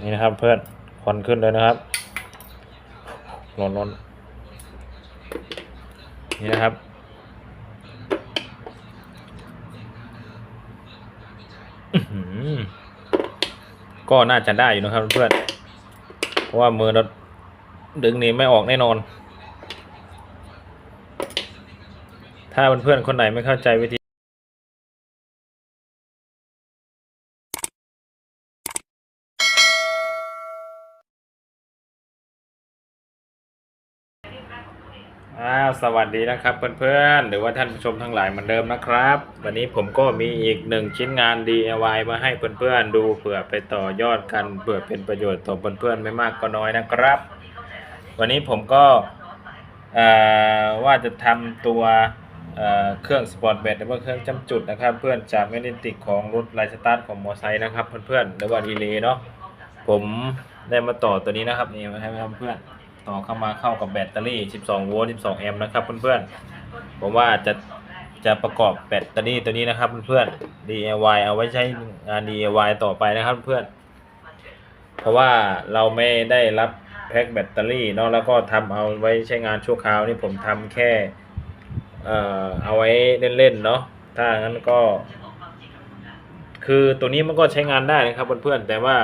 นี่นะครับเพื่อนควันขึ้นเลยนะครับร้อนร้อนนี่นะครับอื้อหือก็น่าจะได้อยู่นะครับเพื่อน เพราะว่ามือเราดึงนี้ไม่ออกแน่นอน ถ้าเพื่อนๆคนไหนไม่เข้าใจวิธี อ้าวสวัสดีนะครับเพื่อนๆ หรือว่าท่านผู้ชมทั้งหลายเหมือนเดิมนะครับ วันนี้ผมก็มีอีกหนึ่งชิ้นงาน DIY มาให้เพื่อนๆดูเผื่อไปต่อยอดกันเผื่อเป็นประโยชน์ต่อเพื่อนๆไม่มากก็น้อยนะครับ วันนี้ผมก็ว่าจะทำตัวเเครื่องสปอร์ตแบตหรือว่าเครื่องจำจุดนะครับ เพื่อนจากแมกเนติกของรถไลสตาร์ทของมอไซค์นะครับเพื่อนๆหรือว่าดีเลย์เนาะผมได้มาต่อตัวนี้นะครับนี่มาให้เพื่อนๆ ต่อเข้ามาเข้ากับแบตเตอรี่ 12 โวลต์ 12 แอมป์นะครับเพื่อนๆ ผมว่าจะจะประกอบแบตเตอรี่ตัวนี้นะครับเพื่อนๆ DIY เอาไว้ใช้งาน DIY ต่อไปนะครับเพื่อนเพราะว่าเราไม่ได้รับแพ็คแบตเตอรี่เนาะแล้วก็ทำเอาไว้ใช้งานชั่วคราวนี่ผมทำแค่เอ่อเอาไว้เล่นๆเนาะถ้างั้นก็ คือตัวนี้มันก็ใช้งานได้นะครับเพื่อนๆแต่ว่า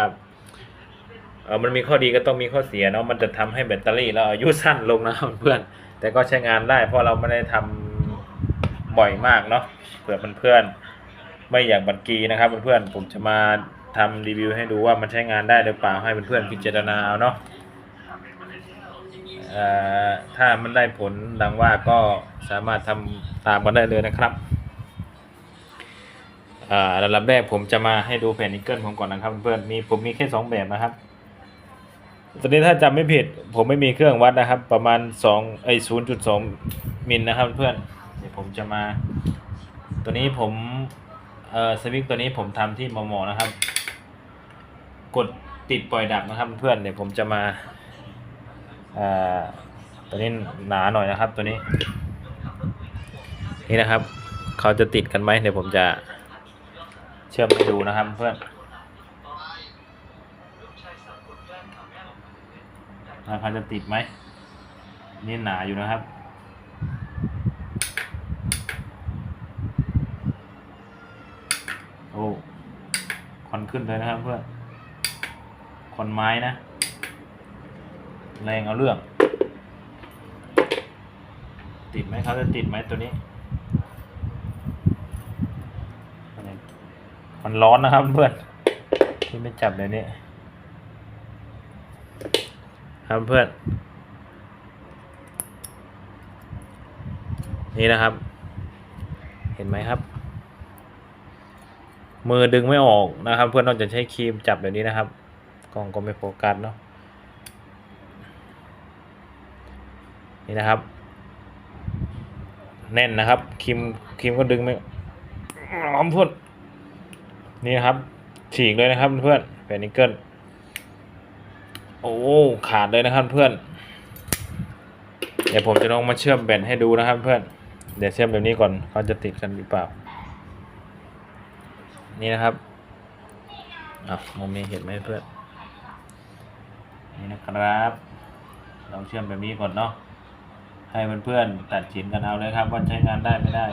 เออมันมีข้อดีก็ต้องมีข้อเสียเนาะมันจะทำให้แบตเตอรี่เราอายุสั้นลงนะเพื่อนแต่ก็ใช้งานได้ เพราะเราไม่ได้ทำบ่อยมากเนาะเผื่อเพื่อนๆไม่อยากบัตรกีนะครับเพื่อนๆผมจะมาทำรีวิวให้ดูว่ามันใช้งานได้หรือเปล่าให้เพื่อนๆพิจารณาเอาเนาะถ้ามันได้ผลดังว่าก็สามารถทำตามกันได้เลยนะครับอ่าระดับแรกผมจะมาให้ดูแผ่นนิกเกิลผมก่อนนะครับเพื่อนๆมีผมมีแค่สองแบบนะครับ ตอนนี้ถ้าจำไม่ผิด ผมไม่มีเครื่องวัดนะครับ ประมาณ2ไอ้0.2 มิลนะครับเพื่อนเดี๋ยวผมจะมา ตัวนี้ผมเอ่อสวิตตัวนี้ผมทำที่มอมอนะครับ กดติดปล่อยดับนะครับเพื่อนเดี๋ยวผมจะมาอ่าตัวนี้หนาหน่อยนะครับ ตัวนี้ นี่นะครับ เขาจะติดกันไหมเดี๋ยวผมจะเชื่อมให้ดูนะครับเพื่อน ว่าเขาจะติดไหม นี่หนาอยู่นะครับ โอ้ควันขึ้นเลยนะครับเพื่อนควันไม้นะ แรงเอาเรื่อง ติดไหมเขาจะติดไหมตัวนี้มันร้อนนะครับเพื่อนที่ไม่จับเดี๋ยวนี้ ครับเพื่อน นี่นะครับ เห็นไหมครับ มือดึงไม่ออกนะครับ เพื่อนต้องจะใช้ครีมจับแบบนี้นะครับ กล้องก็ไม่โฟกัสเนาะ นี่นะครับ แน่นนะครับครีมครีมก็ดึงไม่หอมพุ่นนี่นะครับ ฉีกเลยนะครับเพื่อนแผ่นนิกเกิล โอ้ขาดเลยนะครับเพื่อน เดี๋ยวผมจะลองมาเชื่อมแบตให้ดูนะครับเพื่อน เดี๋ยวเชื่อมแบบนี้ก่อนเขาจะติดกันหรือเปล่า นี่นะครับอะมองไม่เห็นไหมเพื่อน นี่นะครับเราเชื่อมแบบนี้ก่อนเนาะให้เพื่อนๆตัดสินกันเอาเลยครับว่าใช้งานได้ไม่ได้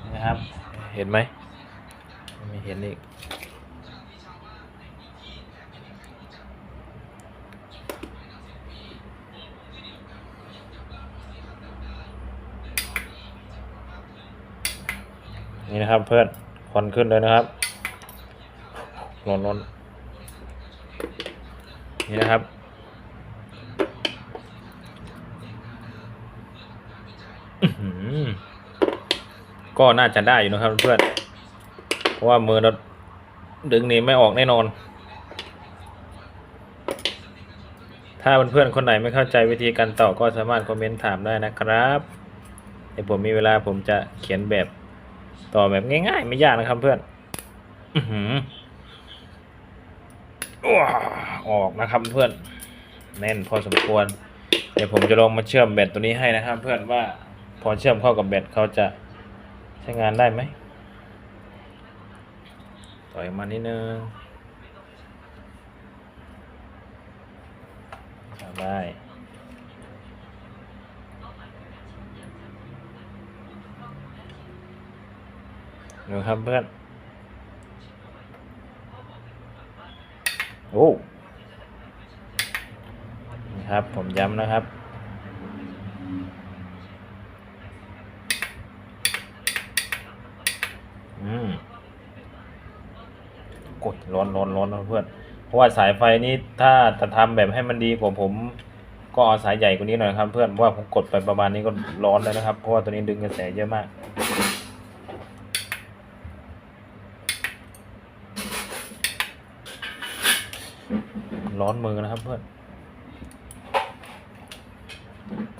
นี่นะครับ เห็นไหมไม่เห็นอีก นี่นะครับเพื่อนควันขึ้นเลยนะครับร้อนร้อนนี่นะครับ ก็น่าจะได้อยู่นะครับเพื่อน เพราะว่ามือเราดึงนี้ไม่ออกแน่นอน ถ้าเพื่อนๆคนไหนไม่เข้าใจวิธีการต่อก็สามารถคอมเมนต์ถามได้นะครับเดี๋ยวผมมีเวลาผมจะเขียนแบบ ต่อแบบง่ายๆ ไม่ยากนะครับเพื่อนอือหือออกนะครับเพื่อน แน่นพอสมควร เดี๋ยวผมจะลองมาเชื่อมแบตตัวนี้ให้นะครับ เพื่อนว่าพอเชื่อมเข้ากับแบตเขาจะใช้งานได้ไหมต่อยมานิดนึงได้ ดูครับเพื่อน โอ้นี่ครับ ผมย้ำนะครับ อืมกดร้อนร้อนร้อนนะเพื่อน เพราะว่าสายไฟนี้ถ้าจะทำแบบให้มันดีผมผมก็เอาสายใหญ่กว่านี้หน่อยครับเพื่อนเพราะว่าผมกดไปประมาณนี้ก็ร้อนแล้วนะครับ เพราะว่าตัวนี้ดึงกระแสเยอะมาก ร้อนมือนะครับเพื่อน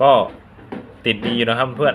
ก็ติดดีอยู่นะครับเพื่อน